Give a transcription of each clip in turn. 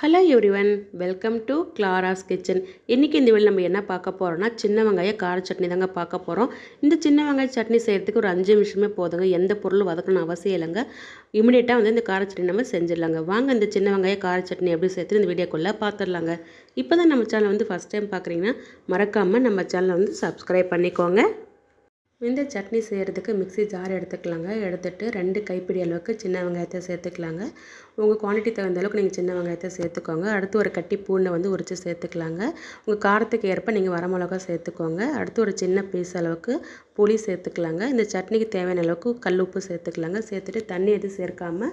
Hello everyone welcome to Clara's kitchen இன்றைக்கி இந்த video நம்ம என்ன பார்க்க போகிறோம்னா சின்ன வெங்காய கார சட்னி தாங்க பார்க்க போகிறோம் இந்த சின்ன வெங்காய சட்னி செய்கிறதுக்கு ஒரு அஞ்சு நிமிஷமே போதுங்க. எந்த பொருளும் வதக்கணும் அவசியம் இல்லைங்க. இமிடியேட்டாக வந்து இந்த கார சட்னி நம்ம செஞ்சிடலாங்க. வாங்க இந்த சின்ன வெங்காய கார சட்னி எப்படி சேர்த்து இந்த வீடியோக்குள்ளே பார்த்துடலாங்க இப்போ தான் நம்ம சேனல் வந்து ஃபஸ்ட் டைம் பார்க்குறீங்கன்னா மறக்காமல் நம்ம சேனலை வந்து சப்ஸ்கிரைப் பண்ணிக்கோங்க. இந்த சட்னி செய்கிறதுக்கு மிக்ஸி ஜார் எடுத்துக்கலாங்க. எடுத்துகிட்டு ரெண்டு கைப்பிடி அளவுக்கு சின்ன வெங்காயத்தை சேர்த்துக்கலாங்க. உங்கள் குவான்டிட்டி தகுந்த அளவுக்கு நீங்கள் சின்ன வெங்காயத்தை சேர்த்துக்கோங்க. அடுத்து ஒரு கட்டி பூண்டை வந்து உரித்து சேர்த்துக்கலாங்க. உங்கள் காரத்துக்கு ஏற்ப நீங்கள் வரமிளகா சேர்த்துக்கோங்க. அடுத்து ஒரு சின்ன பீஸ் அளவுக்கு புளி சேர்த்துக்கலாங்க. இந்த சட்னிக்கு தேவையான அளவுக்கு கல் உப்பு சேர்த்துக்கலாங்க. சேர்த்துட்டு தண்ணி எதுவும் சேர்க்காமல்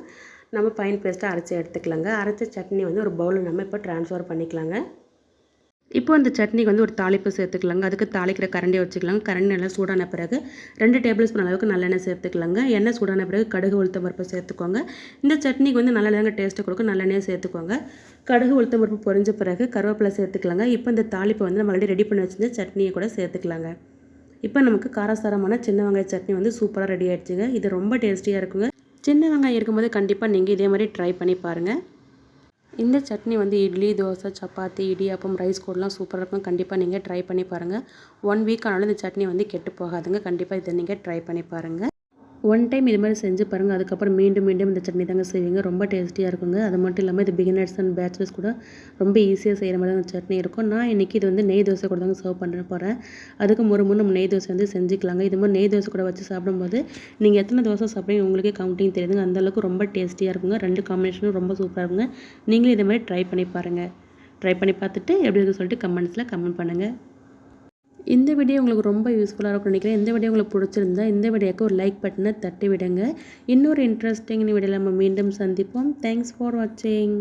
நம்ம பைன் பேஸ்ட்டாக அரைச்சி எடுத்துக்கலாங்க. அரைச்ச சட்னி வந்து ஒரு பவுலில் நம்ம இப்போ ட்ரான்ஸ்ஃபர் பண்ணிக்கலாங்க. இப்போ அந்த சட்னிக்கு வந்து ஒரு தாளிப்பு சேர்த்துக்கலாங்க. அதுக்கு தாளிக்கிற கரண்டியை வச்சுக்கலாங்க. கரண்டி நல்லா சூடான பிறகு ரெண்டு டேபிள் ஸ்பூன் அளவுக்கு நல்லெண்ணெய் சேர்த்துக்கலாங்க. எண்ணெய் சூடான பிறகு கடுகு உளுத்தம் பருப்பு சேர்த்துக்கோங்க. இந்த சட்னிக்கு வந்து நல்லெண்ணாங்க டேஸ்ட்டு கொடுக்கும். நல்லெண்ணெய் சேர்த்துக்கோங்க. கடுகு உளுத்தம் பருப்பு பொரிஞ்ச பிறகு கருவேப்பிலை சேர்த்துக்கலாங்க. இப்போ இந்த தாளிப்பை வந்து நம்ம ஆல்ரெடி ரெடி பண்ணி வச்சிருந்த சட்னியை கூட சேர்த்துக்கலாங்க. இப்போ நமக்கு காரசாரமான சின்ன வெங்காய சட்னி வந்து சூப்பராக ரெடி ஆகிடுச்சுங்க இது ரொம்ப டேஸ்டியாக இருக்குங்க. சின்ன வெங்காயம் இருக்கும்போது கண்டிப்பாக நீங்கள் இதே மாதிரி ட்ரை பண்ணி பாருங்கள் இந்த சட்னி வந்து இட்லி தோசை சப்பாத்தி இடியாப்பம் ரைஸ் கூடலாம் சூப்பராக இருக்கும். கண்டிப்பாக நீங்கள் ட்ரை பண்ணி பாருங்கள் ஒன் வீக் ஆனாலும் இந்த சட்னி வந்து கெட்டு போகாதுங்க. கண்டிப்பாக இதை நீங்கள் ட்ரை பண்ணி பாருங்கள் ஒன் டைம் இது மாதிரி செஞ்சு பாருங்கள் அதுக்கப்புறம் மீண்டும் மீண்டும் இந்த சட்னி தாங்க செய்வீங்க. ரொம்ப டேஸ்ட்டியாக இருக்குங்க. அது மட்டும் இல்லாமல் இது பிகினர்ஸ் அண்ட் பேச்சுலர்ஸ் கூட ரொம்ப ஈஸியாக செய்கிற மாதிரி தான் சட்னி இருக்கும். நான் இன்றைக்கி இது வந்து நெய் தோசை கூட தாங்க சர்வ் பண்ண போகிறேன் அதுக்கு ஒரு முன் நம்ம நெய் தோசை வந்து செஞ்சுக்கலாங்க. இது மாதிரி நெய் தோசை கூட வச்சு சாப்பிடும்போது நீங்கள் எத்தனை தோசை சாப்பிட்றீங்க உங்களுக்கே கவுண்டிங் தெரியுதுங்க. அந்தளவுக்கு ரொம்ப டேஸ்ட்டியாக இருக்குங்க. ரெண்டு காம்பினேஷனும் ரொம்ப சூப்பராக இருக்குங்க. நீங்களும் இதே மாதிரி ட்ரை பண்ணி பாருங்கள் ட்ரை பண்ணி பார்த்துட்டு எப்படி இருக்குன்னு சொல்லிட்டு கமெண்ட்ஸில் கமெண்ட் பண்ணுங்கள் இந்த வீடியோ உங்களுக்கு ரொம்ப யூஸ்ஃபுல்லாக இருக்கும் நினைக்கிறேன். இந்த வீடியோ உங்களுக்கு பிடிச்சிருந்தா இந்த வீடியோக்கு ஒரு லைக் பட்டனை தட்டி விடுங்க இன்னொரு இன்ட்ரெஸ்டிங் வீடியோவில் நம்ம மீண்டும் சந்திப்போம். தேங்க்ஸ் ஃபார் வாட்சிங்